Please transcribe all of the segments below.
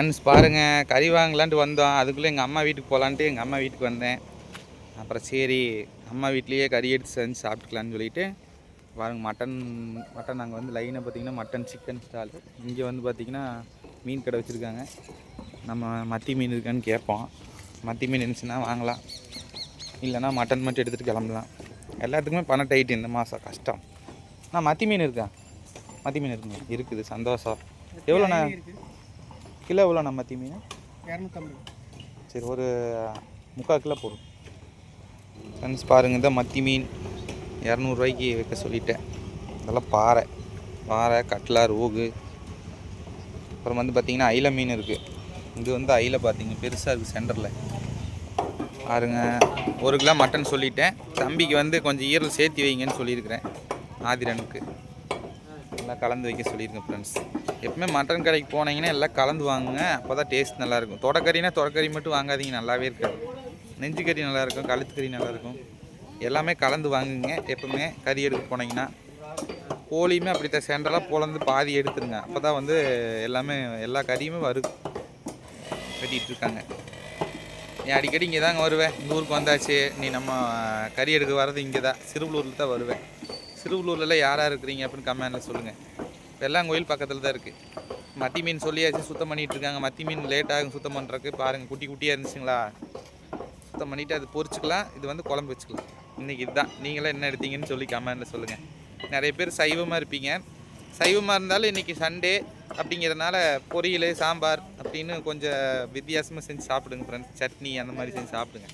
Friends பாருங்கள் கறி வாங்கலான்ட்டு வந்தோம். அதுக்குள்ளே எங்கள் அம்மா வீட்டுக்கு போகலான்ட்டு எங்கள் அம்மா வீட்டுக்கு வந்தேன். அப்புறம் சரி அம்மா வீட்லேயே கறி எடுத்து செஞ்சு சாப்பிட்டுக்கலான்னு சொல்லிட்டு பாருங்க மட்டன் மட்டன் அங்கே வந்து லைனை பார்த்தீங்கன்னா மட்டன் சிக்கன் ஸ்டால் இங்கே வந்து பார்த்திங்கன்னா மீன் கடை வச்சுருக்காங்க. நம்ம மத்தி மீன் இருக்கான்னு கேட்போம். மத்தி மீன் இருந்துச்சுன்னா வாங்கலாம். இல்லைன்னா மட்டன் மட்டும் எடுத்துகிட்டு கிளம்பலாம். எல்லாத்துக்குமே பணம் டைட்டு இந்த மாதம் கஷ்டம். நான் மத்தி மீன் இருக்கா? மத்தி மீன் இருக்குங்க இருக்குது. சந்தோஷம். எவ்வளோண்ணா? கிலோ எவ்வளோண்ணா மத்தி மீன்? இரநூத்தம்பது. சரி ஒரு முக்கால் கிலோ போடும் ஃப்ரெண்ட்ஸ் பாருங்கள் இந்த மத்தி மீன் இரநூறுவாய்க்கு வைக்க சொல்லிட்டேன். இதெல்லாம் பாறை. பாறை கட்லா ரோகு. அப்புறம் வந்து பார்த்திங்கன்னா ஐல மீன் இருக்குது இது வந்து ஐல பார்த்தீங்க பெருசாக இருக்குது சென்டரில். பாருங்க ஒரு கிலோ மட்டன் சொல்லிட்டேன். தம்பிக்கு வந்து கொஞ்சம் ஈரல் சேர்த்து வைங்கன்னு சொல்லியிருக்கிறேன் ஆதிரனுக்கு. நல்லா கலந்து வைக்க சொல்லியிருக்கேன் ஃப்ரெண்ட்ஸ் எப்பவுமே மட்டன் கடைக்கு போனீங்கன்னா எல்லாம் கலந்து வாங்குங்க. அப்போ தான் டேஸ்ட் நல்லாயிருக்கும். தொடக்கறினா தொடக்கறி மட்டும் வாங்காதீங்க. நல்லாவே இருக்காது. நெஞ்சு கறி நல்லாயிருக்கும். கழுத்து கறி நல்லாயிருக்கும். எல்லாமே கலந்து வாங்குங்க. எப்பவுமே கறி எடுக்க போனீங்கன்னா கோழியுமே அப்படித்தான். சென்டராக பொழந்து பாதி எடுத்துருங்க. அப்போ தான் வந்து எல்லாமே எல்லா கறியுமே வரு வெட்டிகிட்டு இருக்காங்க நீ அடிக்கடி இங்கே தாங்க வருவேன் இந்த ஊருக்கு வந்தாச்சு. நீ நம்ம கறி எடுக்க வர்றது இங்கே தான் சிறுவலூரில் தான் வருவேன். சிறுவலூர்லலாம் யாராக இருக்கிறீங்க அப்படின்னு கமெண்டில் சொல்லுங்கள் வெள்ளாங்கோயில் பக்கத்தில் தான் இருக்குது மத்தி மீன் சொல்லியாச்சு சுத்தம் பண்ணிகிட்டு இருக்காங்க. மத்தி மீன் லேட் ஆகும் சுத்தம் பண்ணுறதுக்கு பாருங்கள் குட்டி குட்டியாக இருந்துச்சுங்களா? சுத்தம் பண்ணிவிட்டு அது பொரிச்சுக்கலாம். இது வந்து குழம்பு வச்சுக்கலாம். இன்றைக்கி இதுதான். நீங்களாம் என்ன எடுத்தீங்கன்னு சொல்லி கமெண்டில் சொல்லுங்கள் நிறைய பேர் சைவமாக இருப்பீங்க. சைவமாக இருந்தாலும் இன்றைக்கி சண்டே அப்படிங்கிறதுனால பொரியல் சாம்பார் அப்படின்னு கொஞ்சம் வித்தியாசமாக செஞ்சு சாப்பிடுங்க ஃப்ரெண்ட்ஸ் சட்னி அந்த மாதிரி செஞ்சு சாப்பிடுங்க.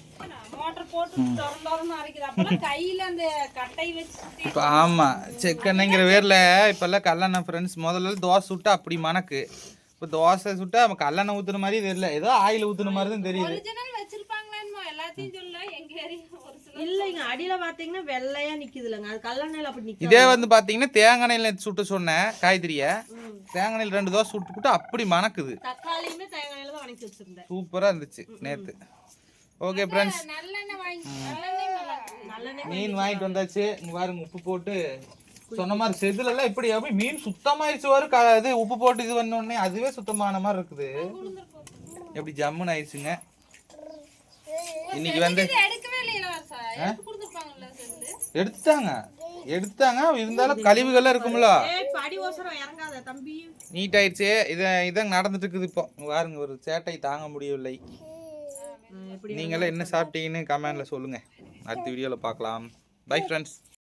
இப்போ ஆமாம் செக்கெண்ணெய்ங்கிற பேரில் இப்போல்லாம் கல்லெண்ணெய் ஃப்ரெண்ட்ஸ் முதல்ல தோசை சுட்டா அப்படி மணக்கு. இப்போ தோசை சுட்டா நம்ம கல்லெண்ணெய் ஊற்றுன மாதிரி தெரியல. ஏதோ ஆயில் ஊற்றுன மாதிரி தான் தெரியுது இல்லைங்க அடியில பாத்தீங்கன்னா வெள்ளையா நிக்குதுலங்க அது கல்லெண்ணெயில அப்படி நிக்க இதே வந்து பார்த்தீங்கன்னா தேங்காய் எண்ணெயில் சுட்டு சொன்னேன் காய்கறியை தேங்காய் எண்ணெயில் ரெண்டு தோசை சுட்டுக்கிட்டு அப்படி மணக்குது. தக்காளியுமே தேங்காயில தான் வணக்கி வச்சிருந்தேன். சூப்பராக இருந்துச்சு நேற்று ஓகே ஃப்ரெண்ட்ஸ் மீன் வாங்கிட்டு வந்தாச்சு. இங்க பாருங்க உப்பு போட்டு சொன்ன மாதிரி செதுல எல்லாம் இப்படி அப்படி மீன் சுத்தமாயிருச்சு வரும் க- இது உப்பு போட்டு இது பண்ண உடனே அதுவே சுத்தமான மாதிரி இருக்குது. எப்படி ஜம்முன்னு ஆயிடுச்சுங்க இன்னைக்கு வந்து எடுத்துட்டாங்க. எடுத்தாங்க. இருந்தாலும் கழிவுகள்லாம் இருக்கும்ல. நீட் ஆயிடுச்சு இதை இதான் நடந்துட்டு இருக்குது இப்போ பாருங்க ஒரு சேட்டை தாங்க முடியவில்லை. நீங்களாம் என்ன சாப்பிட்டீங்கன்னு கமெண்ட்ல சொல்லுங்க. அடுத்த வீடியோவில் பார்க்கலாம். Bye friends